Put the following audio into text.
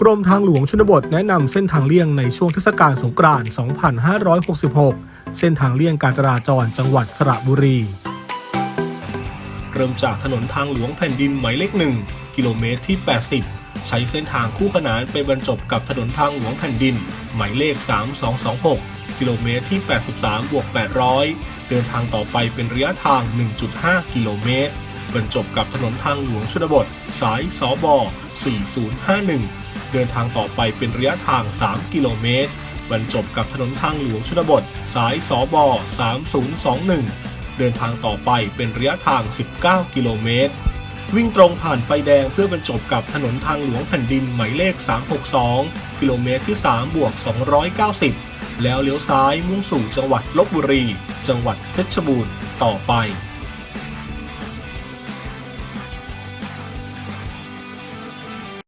กรมทางหลวงชนบทแนะนำเส้นทางเลี่ยงในช่วงเทศกาลสงกรานต์ 2566 เส้นทางเลี่ยงการจราจรจังหวัดสระบุรี เริ่มจากถนนทางหลวงแผ่นดินหมายเลขหนึ่งกิโลเมตรที่ 80 ใช้เส้นทางคู่ขนานไปบรรจบกับถนนทางหลวงแผ่นดิน หมายเลข 3226 กิโลเมตรที่ 83บวก800 เดินทางต่อไปเป็นระยะทาง 1.5 กิโลเมตรบรรจบกับถนนทางหลวงชนบท สายสบ4051 เดินทางต่อไปเป็นระยะทาง 3 กิโลเมตร บรรจบกับถนนทางหลวงชนบท สายสบ3021 เดินทางต่อไปเป็นระยะทาง 19 กิโลเมตร วิ่งตรงผ่านไฟแดงเพื่อบรรจบกับถนนทางหลวงแผ่นดินหมายเลข 362 กิโลเมตรที่3บวก290 แล้วเลี้ยวซ้ายมุ่งสู่จังหวัดลบบุรี จังหวัดเพชรบูรณ์ต่อไป